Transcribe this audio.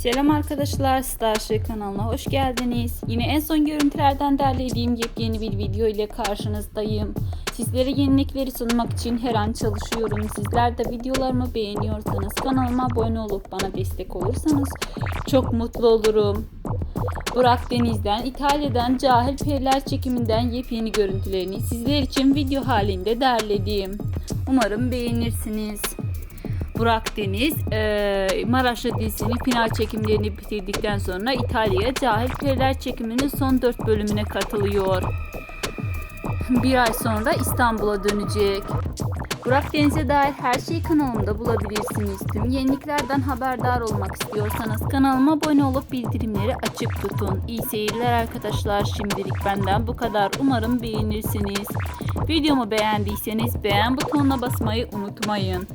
Selam arkadaşlar, Starship kanalına hoş geldiniz. Yine en son görüntülerden derlediğim yepyeni bir video ile karşınızdayım. Sizlere yenilikleri sunmak için her an çalışıyorum. Sizler de videolarımı beğeniyorsanız kanalıma abone olup bana destek olursanız çok mutlu olurum. Burak Deniz'den, İtalya'dan Cahil Periler çekiminden yepyeni görüntülerini sizler için video halinde derledim. Umarım beğenirsiniz. Burak Deniz eee Maraşlı dizisinin final çekimlerini bitirdikten sonra İtalya'ya Cahil Periler çekiminin son 4 bölümüne katılıyor. Bir ay sonra İstanbul'a dönecek. Burak Deniz'e dair her şeyi kanalımda bulabilirsiniz. Tüm yeniliklerden haberdar olmak istiyorsanız kanalıma abone olup bildirimleri açık tutun. İyi seyirler arkadaşlar. Şimdilik benden bu kadar. Umarım beğenirsiniz. Videomu beğendiyseniz beğen butonuna basmayı unutmayın.